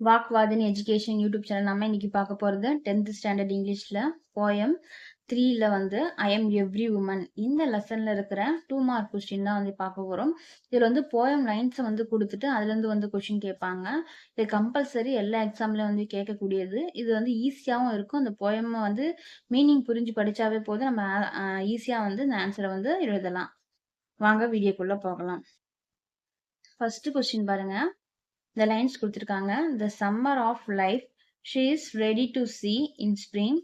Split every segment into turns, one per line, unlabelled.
வாக்வாதினி education YouTube channel நம்ம இன்னைக்கு பார்க்க போகிறது டென்த் ஸ்டாண்டர்ட் இங்கிலீஷில் போயம் த்ரீல வந்து ஐ எம் எவ்ரி உமன் இந்த லெசனில் இருக்கிற டூ மார்க் கொஸ்டின் தான் வந்து பார்க்க போகிறோம் இதில் வந்து போயம் லைன்ஸை வந்து கொடுத்துட்டு அதுலேருந்து வந்து கொஸ்டின் கேட்பாங்க. இது கம்பல்சரி எல்லா எக்ஸாம்லேயும் வந்து கேட்கக்கூடியது. இது வந்து ஈஸியாகவும் இருக்கும். அந்த போயமை வந்து மீனிங் புரிஞ்சு படித்தாவே போதும். நம்ம ஈஸியாக வந்து இந்த ஆன்சரை வந்து எழுதலாம். வாங்க வீடியோக்குள்ளே போகலாம். ஃபர்ஸ்ட் கொஸ்டின் பாருங்க. இந்த லைன்ஸ் கொடுத்துருக்காங்க. The summer of life she is ready to see in spring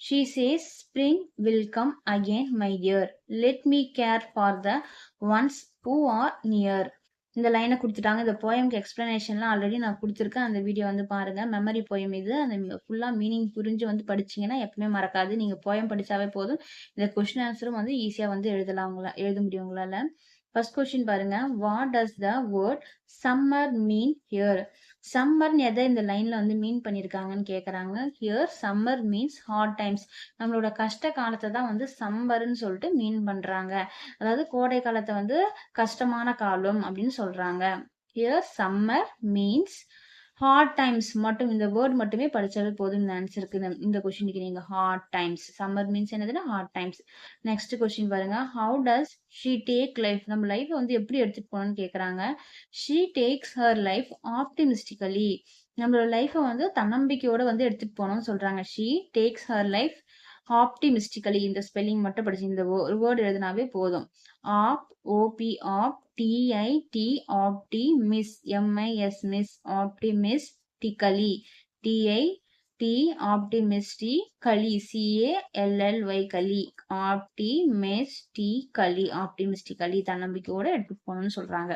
she says spring will come again my dear let me care for the ones who are near இந்த லைனை கொடுத்துட்டாங்க. இந்த போயம்க்கு எக்ஸ்பிளனேஷன்லாம் already நான் கொடுத்துருக்கேன். அந்த வீடியோ வந்து பாருங்க. மெமரி போயம் இது. அந்த ஃபுல்லாக மீனிங் புரிஞ்சு வந்து படிச்சிங்கன்னா எப்பவுமே மறக்காது. நீங்கள் போயம் படித்தாவே போதும். இந்த கொஸ்டின் ஆன்சரும் வந்து ஈஸியாக வந்து எழுதலாம் உங்களா எழுத முடியும் உங்களால் ஃபர்ஸ்ட் கொஸ்டின் பாருங்க. What does the word summer mean here சம்மர்னு எதை இந்த லைன்ல வந்து மீன் பண்ணியிருக்காங்கன்னு கேட்குறாங்க here summer means hot times நம்மளோட கஷ்ட காலத்தை தான் வந்து சம்மர்னு சொல்லிட்டு மீன் பண்றாங்க. அதாவது கோடை காலத்தை வந்து கஷ்டமான காலம் அப்படின்னு சொல்றாங்க. Here summer means hard times மட்டும் இந்த வேர்ட் மட்டுமே படித்தாலே போதும் இந்த ஆன்சருக்கு இந்த கொஸ்டினுக்கு நீங்கள் ஹார்ட் டைம்ஸ் சம்மர் மீன்ஸ் என்னதுன்னா ஹார்ட் டைம்ஸ் நெக்ஸ்ட் கொஸ்டின் பாருங்க. How does she take life நம்ம லைஃப் வந்து எப்படி எடுத்துகிட்டு போகணும்னு கேட்குறாங்க she takes her life optimistically நம்மளோட லைஃப்பை வந்து தன்னம்பிக்கையோடு வந்து எடுத்துகிட்டு போகணும்னு சொல்கிறாங்க she takes her life optimistically இந்த ஸ்பெல்லிங் மட்டும் படிச்சு இந்த ஒரு வேர்டு எழுதினாவே போதும். Op OP op TI ti opti mis MIS mis optimistically TI ti optimistically CA LLY களி ஆப்டிமிஸ்டி களி ஆப்டிமிஸ்டிக்கலி தன்னம்பிக்கையோட எடுத்துட்டு போகணும்னு சொல்றாங்க.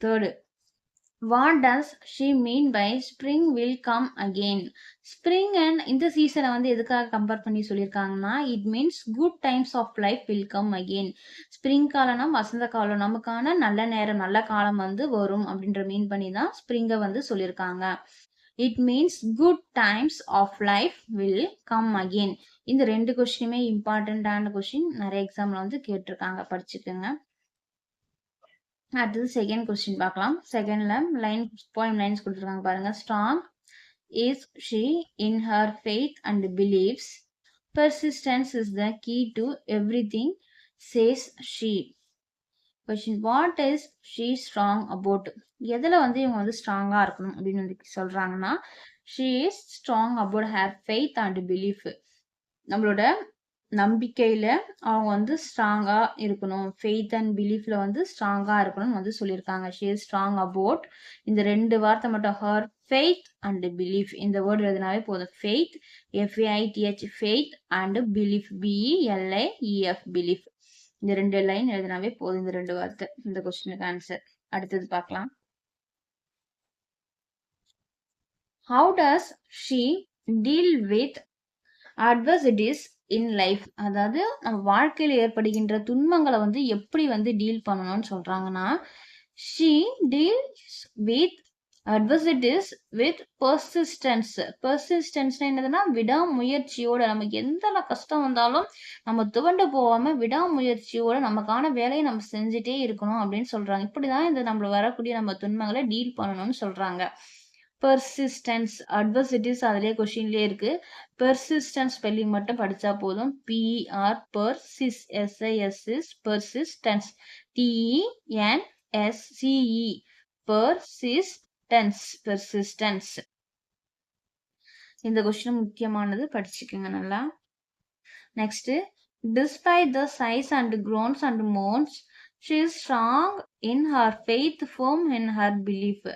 Third what does she mean by spring will come again spring and இந்த சீசனை வந்து எதுக்காக கம்பேர் பண்ணி சொல்லியிருக்காங்கன்னா it means good times of life will come again spring காலம்னா வசந்த காலம் நமக்கான நல்ல நேரம் நல்ல காலம் வந்து வரும் அப்படின்ற மீன் பண்ணி தான் ஸ்ப்ரிங்கை வந்து சொல்லியிருக்காங்க. It means good times of life will come again இந்த ரெண்டு கொஸ்டினுமே இம்பார்ட்டண்ட்டான கொஸ்டின் நிறைய எக்ஸாம்ல வந்து கேட்டிருக்காங்க படிச்சுக்கோங்க. அடுத்தது செகண்ட் கொஸ்டின் பார்க்கலாம். செகண்ட்ல லைன் போயம் லைன்ஸ் கொடுத்துருக்காங்க பாருங்க. Strong is she in her faith and believes persistence is the key to everything says she question what is she strong about எதில் வந்து இவங்க வந்து ஸ்ட்ராங்காக இருக்கணும் அப்படின்னு வந்து சொல்கிறாங்கன்னா she is strong about her faith and belief நம்மளோட நம்பிக்கையில் அவங்க வந்து ஸ்ட்ராங்காக இருக்கணும். ஃபெய்த் அண்ட் பிலீஃபில் வந்து ஸ்ட்ராங்காக இருக்கணும்னு வந்து சொல்லியிருக்காங்க. ஷீ இஸ் ஸ்ட்ராங் அபவுட் இந்த ரெண்டு வார்த்தை மட்டும் ஹர் ஃபெய்த் அண்ட் பிலீஃப் இந்த வேர்டு எழுதினாவே போதும். Faith FAITH faith and belief BELA EF belief இந்த ரெண்டு லைன் எழுதினாவே போதும் இந்த ரெண்டு வார்த்தை. இந்த கொஸ்டினுக்கு ஆன்சர் அடுத்தது பார்க்கலாம். How does she deal with adversities in life அதாவது நம்ம வாழ்க்கையில் ஏற்படுகின்ற துன்பங்களை வந்து எப்படி வந்து டீல் பண்ணணும்னு சொல்கிறாங்கன்னா she deals with adversities with persistence பர்சிஸ்டன்ஸ்னா என்னதுன்னா விடாமுயற்சியோட நமக்கு எந்த கஷ்டம் வந்தாலும் நம்ம துவண்டு போகாம விடாமுயற்சியோட நமக்கான வேலையை நம்ம செஞ்சுட்டே இருக்கணும் அப்படின்னு சொல்றாங்க. இப்படிதான் இந்த நம்ம வரக்கூடிய நம்ம துன்பங்களை டீல் பண்ணணும்னு சொல்றாங்க. பெர்சிஸ்டன்ஸ் அட்வர்சிட்டிஸ் அதுலேயே கொஷின்லேயே இருக்கு. பெர்சிஸ்டன்ஸ் ஸ்பெல்லிங் மட்டும் படித்தா போதும். பிஆர் பர்சிஸ் எஸ்ஐஎஸ்இஸ் persistence T E N S C E persistence persistence இந்த கொஸ்டின் முக்கியமானது. படிச்சுக்கோங்க நல்லா. Next despite the sighs and groans and moans she is strong in her faith firm in her belief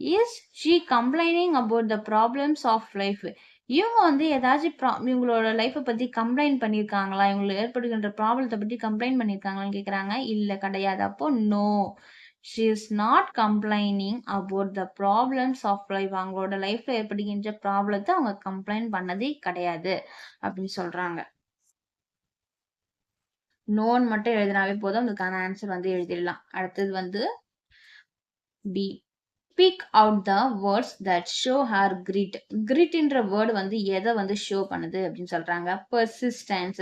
is she complaining about the problems of life இவங்க வந்து ஏதாச்சும் ப்ரா இவங்களோட லைஃப்பை பற்றி கம்ப்ளைண்ட் பண்ணியிருக்காங்களா? இவங்களுக்கு ஏற்படுகின்ற ப்ராப்ளத்தை பற்றி கம்ப்ளைண்ட் பண்ணியிருக்காங்களான்னு கேட்குறாங்க இல்லை கிடையாது. அப்போ no she is not complaining about the problems of life அவங்களோட லைஃப்பில் ஏற்படுகின்ற ப்ராப்ளத்தை அவங்க கம்ப்ளைண்ட் பண்ணதே கிடையாது அப்படின்னு சொல்கிறாங்க நோன் மட்டும் எழுதினாவே போதும். அதுக்கான ஆன்சர் வந்து எழுதிடலாம். அடுத்தது வந்து be speak out the words that show her grit கிரிட்ன்ற word வந்து எதை வந்து ஷோ பண்ணுது அப்படின்னு சொல்றாங்க. Persistence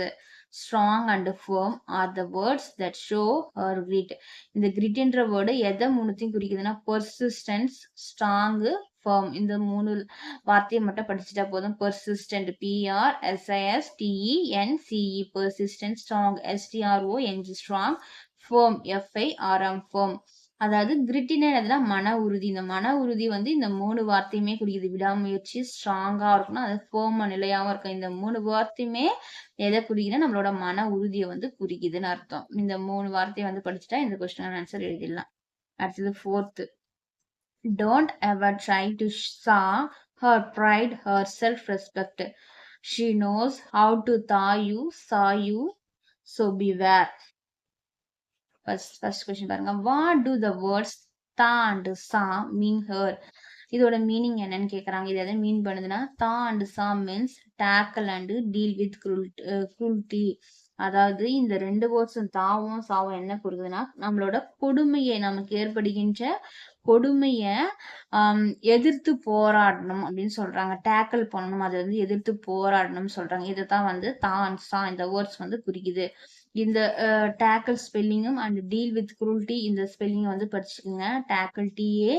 strong and firm are the words that show her grit இந்த கிரிட்ன்ற வேர்டு எதை மூணுத்தையும் குறிக்குதுன்னா பர்சிஸ்டன்ஸ் ஸ்ட்ராங்கு ஃபர்ம் இந்த மூணு வார்த்தையை மட்டும் படிச்சுட்டா போதும். Persistent P R S I S T E N C E persistent strong S T R O N G strong firm F I R M firm அதாவது கிரிட்டினர் அதெல்லாம் மன உறுதி. இந்த மன உறுதி வந்து இந்த மூணு வார்த்தையுமே குறிக்குது விடாமுயற்சி ஸ்ட்ராங்காக இருக்கணும். அது ஃபோம நிலையாகவும் இருக்கும் இந்த மூணு வார்த்தையுமே எதை குறிக்குதுன்னா நம்மளோட மன உறுதியை வந்து குறிக்குதுன்னு அர்த்தம். இந்த மூணு வார்த்தையை வந்து படிச்சுட்டா இந்த கொஸ்டின் ஆன்சர் எழுதிடலாம். அடுத்தது fourth don't ever try to saw her pride her self respect she knows how to thaw you saw you so beware first first question பாருங்க. What do the words thaw and saw mean her இதோட meaning என்னன்னு கேட்குறாங்க இது எதை மீன் பண்ணுதுன்னா thaw and saw means tackle and deal with cruelty அதாவது இந்த ரெண்டு வேர்ட்ஸும் தாவும் சாவும் என்ன கொடுக்குதுன்னா நம்மளோட கொடுமையை நமக்கு ஏற்படுகின்ற கொடுமைய எதிர்த்து போராடணும் அப்படின்னு சொல்றாங்க. டேக்கிள் பண்ணணும். அதை வந்து எதிர்த்து போராடணும்னு சொல்றாங்க. இதை தான் வந்து தான் சா இந்த வேர்ட்ஸ் வந்து குறிக்குது. இந்த டேக்கிள் ஸ்பெல்லிங்கும் அண்ட் டீல் வித் குரூல்டி இந்த ஸ்பெல்லிங் வந்து படிச்சுக்கோங்க. Tackle T A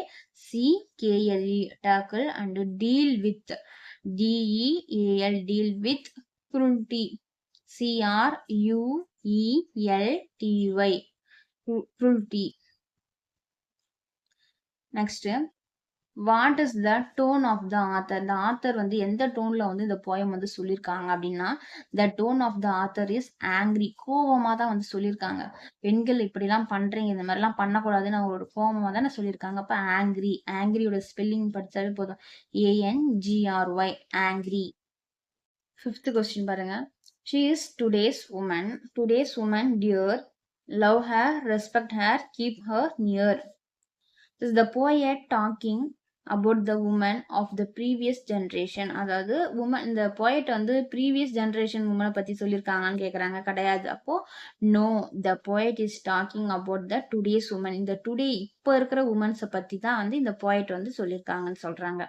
C K L E tackle and deal with D E A L deal with cruelty C R U E L T Y cruelty next what is the tone of the author இந்த author வந்து எந்த டோன்ல வந்து இந்த poem வந்து சொல்லியிருக்காங்க அப்படின்னா the tone of the author is angry கோவமா தான் வந்து சொல்லியிருக்காங்க பெண்கள் இப்படிலாம் பண்றீங்க இந்த மாதிரிலாம் பண்ணக்கூடாதுன்னு அவங்களோட கோவமா தானே சொல்லியிருக்காங்க அப்ப ஆங்கிரி ஆங்கிரியோட ஸ்பெல்லிங் படிச்சாலே போதும். A N G R Y angry fifth question பாருங்க. She is today's woman today's woman dear love her respect her keep her near is the poet talking about the woman of the previous generation அதாவது woman இந்த poet வந்து previous generation உமனை பற்றி சொல்லியிருக்காங்கன்னு கேட்குறாங்க கிடையாது. அப்போது no the poet is talking about the today's woman இந்த டுடே இப்போ இருக்கிற உமன்ஸை பற்றி தான் வந்து இந்த பொயட் வந்து சொல்லியிருக்காங்கன்னு சொல்கிறாங்க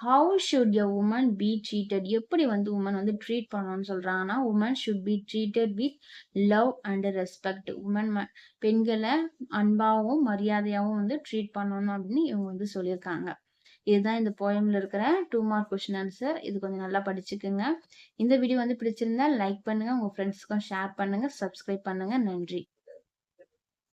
how should a woman be treated எப்படி வந்து உமன் வந்து ட்ரீட் பண்ணணும்னு சொல்கிறாங்கன்னா woman should be treated with love and respect woman பெண்களை அன்பாகவும் மரியாதையாகவும் வந்து ட்ரீட் பண்ணணும் அப்படின்னு இவங்க வந்து சொல்லியிருக்காங்க. இதுதான் இந்த போயமில் இருக்கிற டூ மார்க் கொஸ்டின் ஆன்சர் இது கொஞ்சம் நல்லா படிச்சுக்குங்க. இந்த வீடியோ வந்து பிடிச்சிருந்தா லைக் பண்ணுங்கள் உங்கள் ஃப்ரெண்ட்ஸுக்கும் ஷேர் பண்ணுங்கள் சப்ஸ்கிரைப் பண்ணுங்க. நன்றி.